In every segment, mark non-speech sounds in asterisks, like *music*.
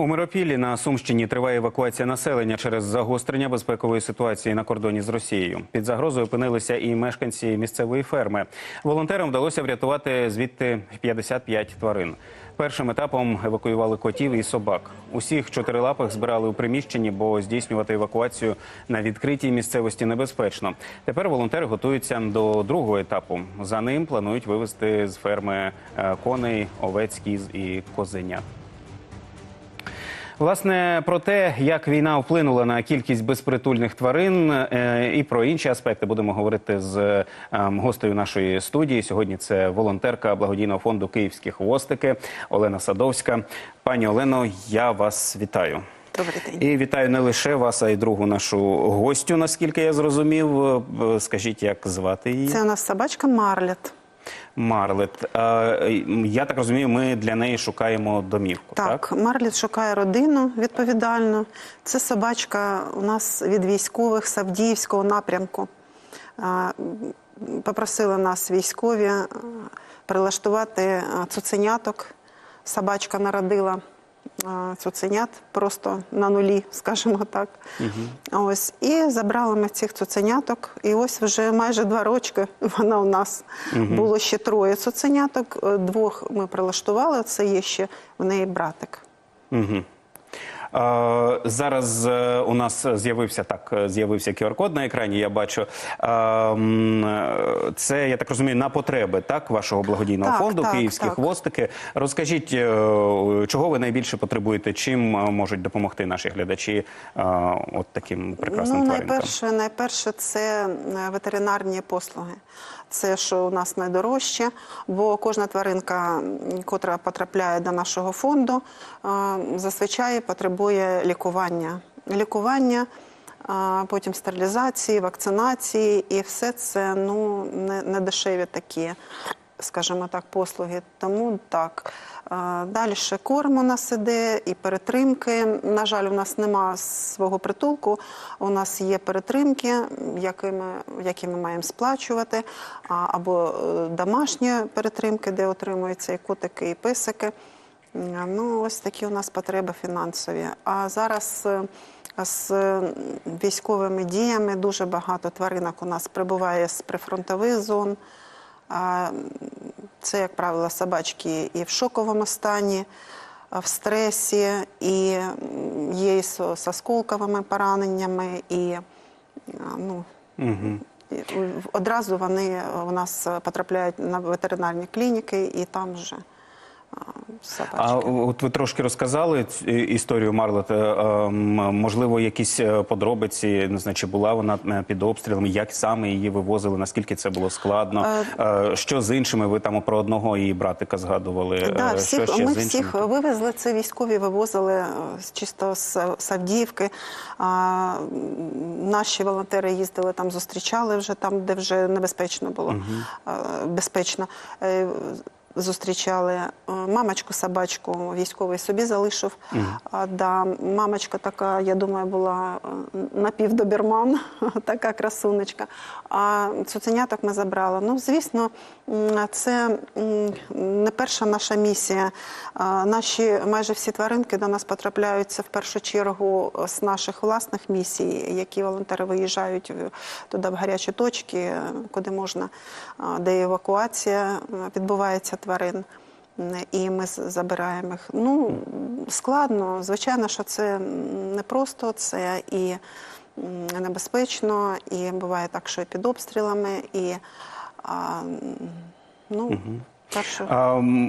У Миропіллі на Сумщині триває евакуація населення через загострення безпекової ситуації на кордоні з Росією. Під загрозою опинилися і мешканці місцевої ферми. Волонтерам вдалося врятувати звідти 55 тварин. Першим етапом евакуювали котів і собак. Усіх чотирилапих збирали у приміщенні, бо здійснювати евакуацію на відкритій місцевості небезпечно. Тепер волонтери готуються до другого етапу. За ним планують вивезти з ферми е, коней, овець, кіз і козенят. Власне, про те, як війна вплинула на кількість безпритульних тварин е, і про інші аспекти будемо говорити з е, гостею нашої студії. Сьогодні це волонтерка благодійного фонду Київські хвостики Олена Садовська. Пані Олено, я вас вітаю. Добрий день. І вітаю не лише вас, а й другу нашу гостю, наскільки я зрозумів. Е, Скажіть, як звати її? Це у нас собачка Марлет. Марлет. Е, Я так розумію, ми для неї шукаємо домівку. Так, Так, Марлет шукає родину відповідально. Це собачка у нас від військових з Авдіївського напрямку. А, Попросили нас військові прилаштувати цуценяток. Собачка народила цуценят просто на нулі, скажімо так. Ось і забрали ми цих цуценяток. І ось вже майже два рочки *laughs* вона у нас було ще троє цуценяток. е, Двох ми прилаштували. Це є ще в неї братик. Угу. Зараз е, у нас з'явився так, з'явився QR-код на екрані. Я бачу. Е, це я так розумію на потреби так вашого благодійного Так, фонду так, Київські так. хвостики. Розкажіть, е, чого ви найбільше потребуєте? Чим можуть допомогти наші глядачі от таким прекрасним ну, тваринкам? найперше, найперше, це ветеринарні послуги. Це що у нас найдорожче, бо кожна тваринка, котра потрапляє до нашого фонду, е, зазвичай потребує лікування. Лікування, е, потім стерилізації, вакцинації, і все це ну не, не дешеві такі, скажімо так, послуги. Тому так. Е, Далі корм у нас іде і перетримки. На жаль, у нас нема свого притулку. У нас є перетримки, якими, які ми маємо сплачувати, або е, домашні перетримки, де отримуються і котики, і писики. Е, Ну, ось такі у нас потреби фінансові. А зараз з військовими діями дуже багато тваринок у нас прибуває з прифронтових зон. Це, як правило, собачки і в шоковому стані, в стресі, і є і з, осколковими пораненнями, і ну, Угу. одразу вони у нас потрапляють на ветеринарні клініки, і там вже собачки. А от ви трошки розказали історію Марлет. Ем, Можливо, якісь е, подробиці, не знаю, чи була вона е, під обстрілами, як саме її вивозили, наскільки це було складно. Е, Що з іншими? Ви там про одного її братика згадували. Да, всіх, що ще ми з всіх вивезли. Це військові вивозили чисто з, з Авдіївки. А, наші волонтери їздили там, зустрічали вже там, де вже небезпечно було. Е, безпечно. Е, Зустрічали Е, мамочку, собачку, військовий собі залишив. А, да, мамочка така, я думаю, була е, напівдобірман, *laughs* така красунечка. А цуценяток ми забрали. Ну, звісно, це не перша наша місія. Наші майже всі тваринки до нас потрапляються в першу чергу з наших власних місій, які волонтери виїжджають туди в гарячі точки, е, куди можна, де евакуація е, відбувається тварин. І ми забираємо їх. Ну складно. Звичайно, що це не просто, це і небезпечно, і буває так, що і під обстрілами, і а, ну м,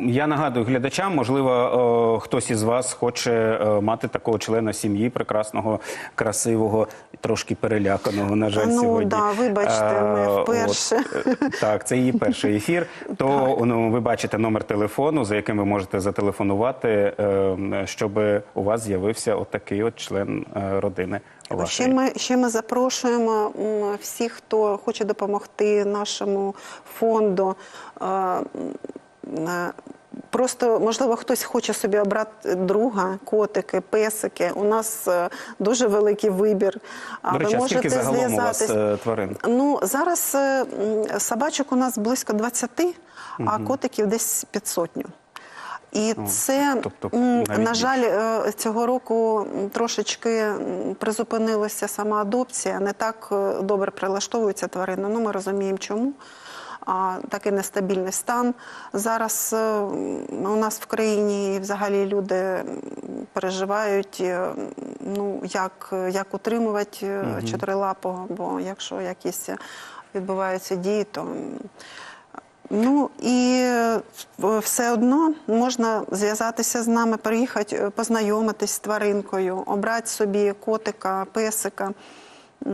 Я нагадую глядачам, можливо, е, хтось із вас хоче е, мати такого члена сім'ї, прекрасного, красивого, трошки переляканого, на жаль, Ну, сьогодні. да, вибачте, ми вперше. от, е, так, це її перший ефір. *laughs* То ну, ви бачите номер телефону, за яким ви можете зателефонувати, щоб у вас з'явився отакий от член родини. Ще ми, ще ми запрошуємо всіх, хто хоче допомогти нашому фонду. Е, е, Просто, можливо, хтось хоче собі обрати друга, котики, песики. У нас е, дуже великий вибір. До речі, ви а скільки можете загалом у вас тварин? Ну, зараз собачок у нас близько 20, а котиків десь під сотню. І це, тобто, навіть на жаль, е, цього року трошечки призупинилася сама адопція. Не так е, добре прилаштовуються тварини. Ну, ми розуміємо, чому. А, такий нестабільний стан. Зараз е, у нас в країні і взагалі люди переживають, ну, як, як утримувати е, чотирилапого, бо якщо якісь відбуваються дії, то Ну і е, все одно можна зв'язатися з нами, приїхати, е, познайомитись з тваринкою, обрати собі котика, песика. Е,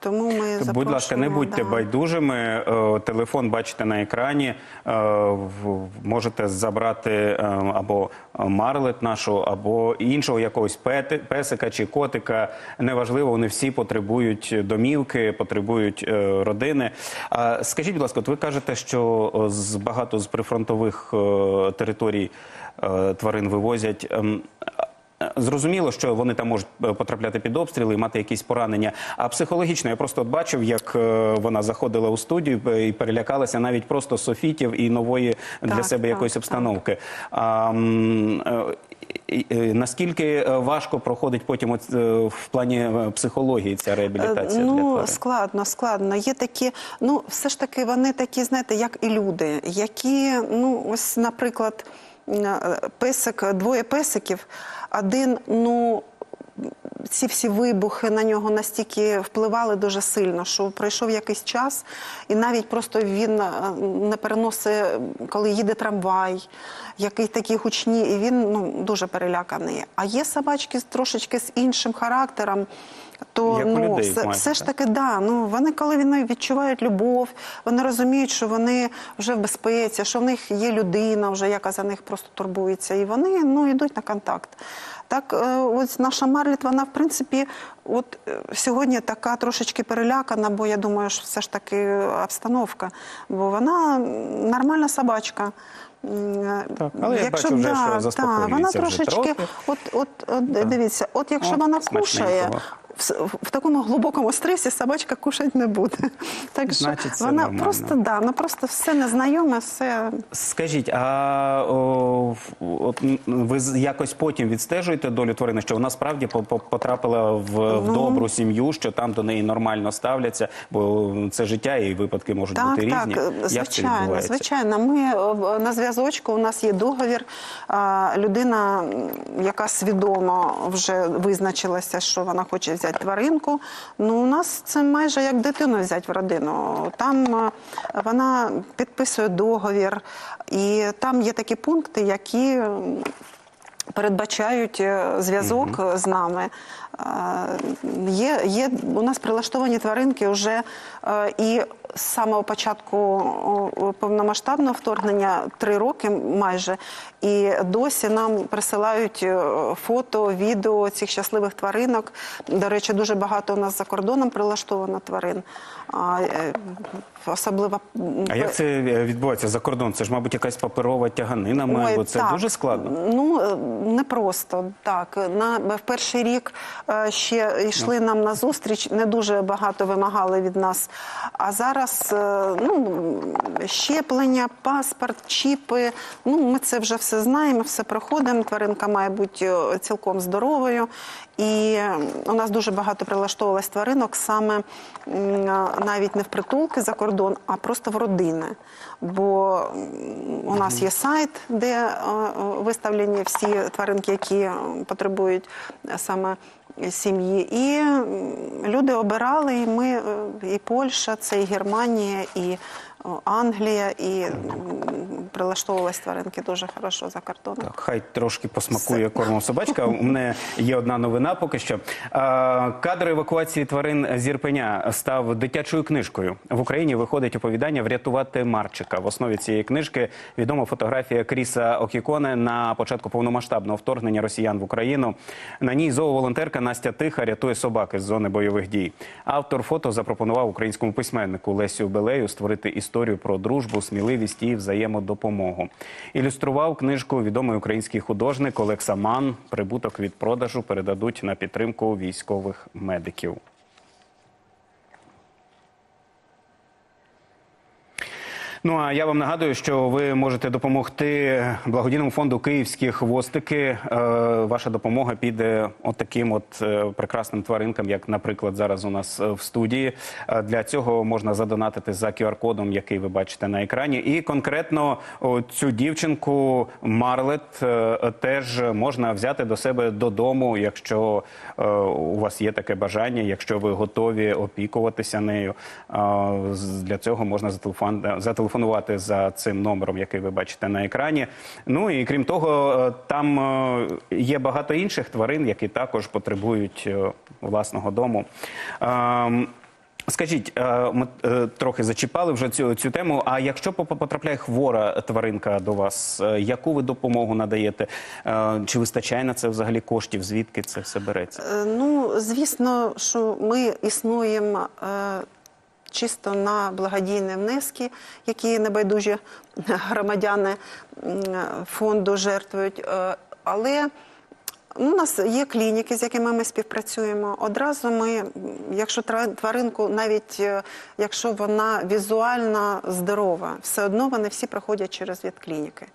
Тому ми Будь ласка, не будьте да. байдужими. Е, Телефон бачите на екрані. Е, Можете забрати е, або марлет нашу, або іншого якогось песика чи котика. Неважливо, вони всі потребують домівки, потребують родини. Скажіть, будь ласка, от ви кажете, що з багато з прифронтових територій тварин вивозять. Зрозуміло, що вони там можуть е, потрапляти під обстріли і мати якісь поранення. А психологічно я просто бачив, як е, вона заходила у студію е, і перелякалася навіть просто софітів і нової для Так, себе так, якоїсь так. обстановки. А, і- і наскільки важко проходить потім от, в плані психології ця реабілітація для Ну, тварин? складно, складно. Є такі, ну, все ж таки, вони такі, знаєте, як і люди, які, ну, ось, наприклад, песик, двоє песиків, один, ну. Ці всі вибухи на нього настільки впливали дуже сильно, що пройшов якийсь час, і навіть просто він е, не переносить, коли їде трамвай, який такі гучні, і він ну, дуже переляканий. А є собачки трошечки з іншим характером, то Як ну, людей все, все ж таки, да. Ну вони, коли вони відчувають любов, вони розуміють, що вони вже в безпеці, що в них є людина, вже яка за них просто турбується, і вони ну йдуть на контакт. Так, е, ось наша Марліт, вона в принципі, от е, сьогодні така трошечки перелякана, бо я думаю, що все ж таки обстановка, бо вона нормальна собачка. Так, але я бачу вже, що да, заспокоюється вона вже трошечки, трохи. от, от, от дивіться, от якщо О, вона кушає, в, в такому глибокому стресі собачка кушати не буде. *laughs* Так що Значить, це вона нормально. просто да, ну просто все незнайоме, все Скажіть, а о, от, ви з- якось потім відстежуєте долю тварини, що вона справді по- по- потрапила в, в Ну. добру сім'ю, що там до неї нормально ставляться, бо це життя і випадки можуть Так, бути так, різні. Як це звичайно, відбувається? звичайно. Ми е, в- на зв'язочку, у нас є договір. Людина, м, яка свідомо вже визначилася, що вона хоче взяти тваринку. Ну, у нас це майже як дитину взяти в родину. Там е, вона підписує договір, і там є такі пункти, які. Передбачають зв'язок зв'язок е, з нами. Е, Є, є у нас прилаштовані тваринки вже е, і з самого початку повномасштабного вторгнення три роки майже. І досі нам присилають е, фото, відео цих щасливих тваринок. До речі, дуже багато у нас за кордоном прилаштовано тварин. Е, Особливо А як це е, відбувається за кордон? Це ж, мабуть, якась паперова тяганина, має, Ой, бо це так. дуже складно. Ну е, не просто так. На в перший рік ще йшли нам на зустріч, не дуже багато вимагали від нас. А зараз е, ну щеплення, паспорт, чіпи. Ну ми це вже все знаємо, все проходимо. Тваринка має бути е, цілком здоровою. І е, у нас дуже багато прилаштовувалось тваринок саме навіть не в притулки за кордон, а просто в родини. Бо у нас є сайт, де виставлені всі тваринки, які потребують саме сім'ї. І люди обирали, і ми, е, і Польща, це і Германія, і Англія, і прилаштовувалась тваринки дуже хорошо за кордоном. Так, хай трошки посмакує кормом собачка. У мене є одна новина поки що. Кадр евакуації тварин з Ірпеня став дитячою книжкою. В Україні виходить оповідання Врятувати Марчика. В основі цієї книжки відома фотографія Кріса Окіконе на початку повномасштабного вторгнення росіян в Україну. На ній зооволонтерка Настя Тиха рятує собаки з зони бойових дій. Автор фото запропонував українському письменнику Лесю Белею створити історію про дружбу, сміливість і взаємодопомогу. Ілюстрував книжку відомий український художник Олекса Ман. Прибуток від продажу передадуть на підтримку військових медиків. Ну а я вам нагадую, що ви можете допомогти благодійному фонду Київські хвостики. Е, Ваша допомога піде от таким от е, прекрасним тваринкам, як, наприклад, зараз у нас е, в студії. Для цього можна задонатити за QR-кодом, який ви бачите на екрані. І конкретно цю дівчинку Марлет теж можна взяти до себе додому, якщо у вас є таке бажання, якщо ви готові опікуватися нею. Для цього можна зателефон- зателефонувати за цим номером, який ви бачите на екрані. Ну і крім того, е, там е, є багато інших тварин, які також потребують е, власного дому. Ем, Скажіть, ми трохи зачіпали вже цю, цю тему. А якщо потрапляє хвора тваринка до вас, яку ви допомогу надаєте? Чи вистачає на це взагалі коштів? Звідки це все береться? Ну, звісно, що ми існуємо чисто на благодійні внески, які небайдужі громадяни фонду жертвують. Е, Але ну, у нас є клініки, з якими ми співпрацюємо. Одразу ми, якщо тваринку, навіть е, якщо вона візуально здорова, все одно вони всі проходять через ветклініки.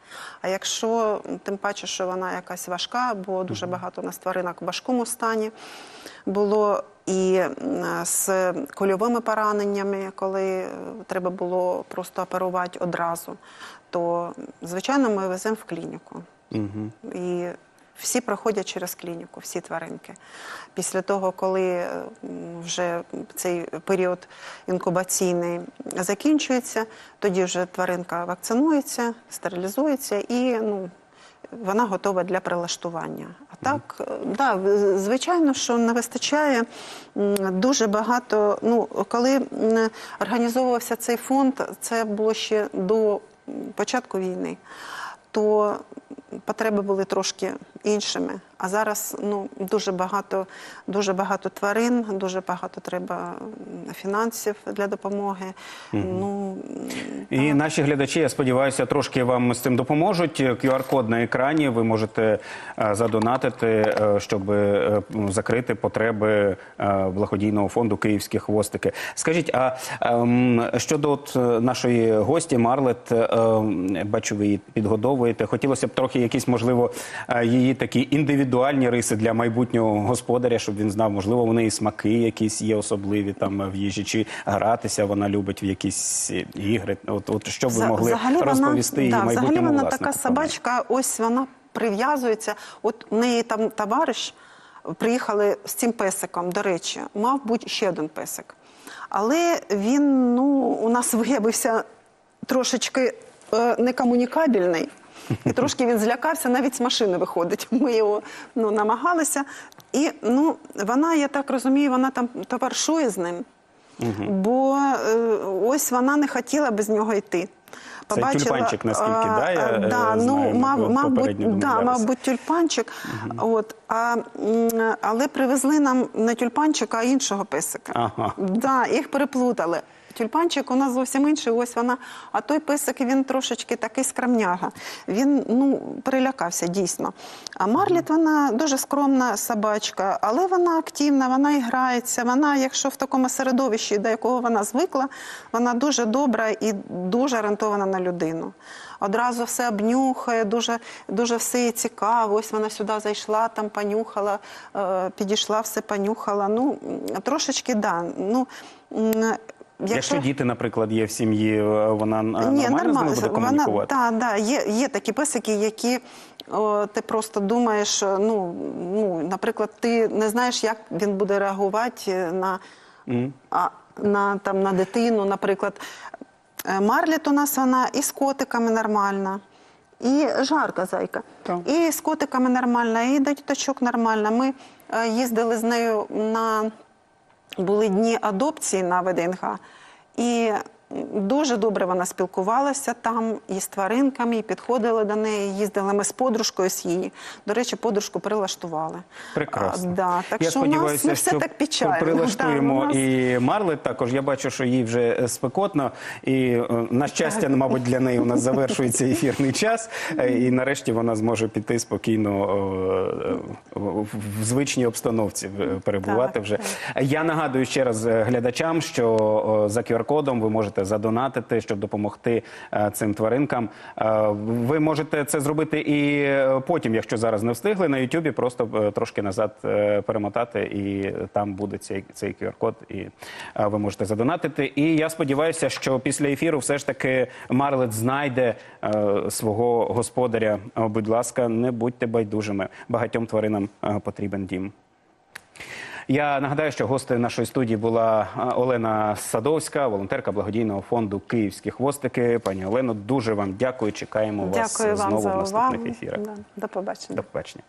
А якщо тим паче, що вона якась важка, бо дуже багато у нас тваринок в важкому стані було і з кульовими пораненнями, коли е, треба було просто оперувати одразу, то звичайно ми веземо в клініку. І всі проходять через клініку, всі тваринки. Після того, коли е, вже цей період інкубаційний закінчується, тоді вже тваринка вакцинується, стерилізується і ну, вона готова для прилаштування. А так, е, да, звичайно, що не вистачає дуже багато. Ну, коли організовувався цей фонд, це було ще до початку війни, то потреби були трошки іншими. А зараз ну, дуже багато, дуже багато тварин, дуже багато треба фінансів для допомоги. Ну, І наші глядачі, я сподіваюся, трошки вам з цим допоможуть. QR-код на екрані. Ви можете е, задонатити, е, щоб е, закрити потреби благодійного фонду Київські хвостики. Скажіть, а ем, щодо от нашої гості Марлет, ем, бачу, ви її підгодовуєте. Хотілося б трохи якісь, можливо, її такі індивідуальні риси для майбутнього господаря, щоб він знав, можливо, вони і смаки якісь є особливі там в їжі, чи гратися вона любить в якісь ігри. От, от що б ви могли розповісти її да, взагалі вона власнику? така собачка, ось вона прив'язується. От у неї там товариш, приїхали з цим песиком, до речі, мав бути ще один песик. Але він ну, у нас виявився трошечки е, некомунікабельний. І трошки він злякався, навіть з машини виходить. *laughs* Ми його ну, намагалися. І ну, вона, я так розумію, вона там товаришує з ним. Бо е, ось вона не хотіла без нього йти. Це тюльпанчик, наскільки, а, да, я, е, да, знаю, ну, мав, мав, да, бути тюльпанчик. От, а, але привезли нам не тюльпанчика, а іншого песика. Ага. Да, їх переплутали. Тюльпанчик у нас зовсім інший, ось вона. А той песик він трошечки такий скрамняга. Він ну, перелякався дійсно. А Марліт вона дуже скромна собачка, але вона активна, вона і грається. Вона, якщо в такому середовищі, до якого вона звикла, вона дуже добра і дуже орієнтована на людину. Одразу все обнюхає, дуже, дуже все їй цікаво. Ось вона сюди зайшла, там понюхала, е, підійшла, все понюхала. Ну, трошечки, да. Ну, м, Якщо діти, наприклад, є в сім'ї, е, вона е, ні, нормально з ними нормально. буде Вона, комунікувати? да, да, є, є такі песики, які о, ти просто думаєш, ну, ну, наприклад, ти не знаєш, як він буде реагувати на, а, на, там, на дитину. Наприклад, Е, Марліт у нас вона і з котиками нормальна. І жарка зайка. Так. І з котиками нормальна, і до діточок нормальна. Ми е, їздили з нею на були дні адопції на ВДНХ. і дуже добре вона спілкувалася там і з тваринками, і підходили до неї. Їздили ми з подружкою з її. До речі, подружку прилаштували. Прекрасно. А, да. Так я що у нас не все що так печально. прилаштуємо Да, нас- і Марлет також. Я бачу, що їй вже е, спекотно. І е, на щастя, мабуть, для неї у нас завершується ефірний час. Е, І нарешті вона зможе піти спокійно в, звичній обстановці перебувати Так, вже. так. Я нагадую ще раз глядачам, що за QR-кодом ви можете задонатити, щоб допомогти е, цим тваринкам. Е, Ви можете це зробити і е, потім, якщо зараз не встигли, на Ютубі просто трошки назад перемотати, і там буде цей, цей QR-код, і ви можете задонатити. І я сподіваюся, що після ефіру все ж таки Марлет знайде свого господаря. Будь ласка, не будьте байдужими. Багатьом тваринам потрібен дім. Я нагадаю, що гостею нашої студії була Олена Садовська, волонтерка благодійного фонду Київські хвостики. Пані Олено, дуже вам дякую. Чекаємо вас вам знову за в наступних увагу. ефірах. Да, До побачення. До побачення.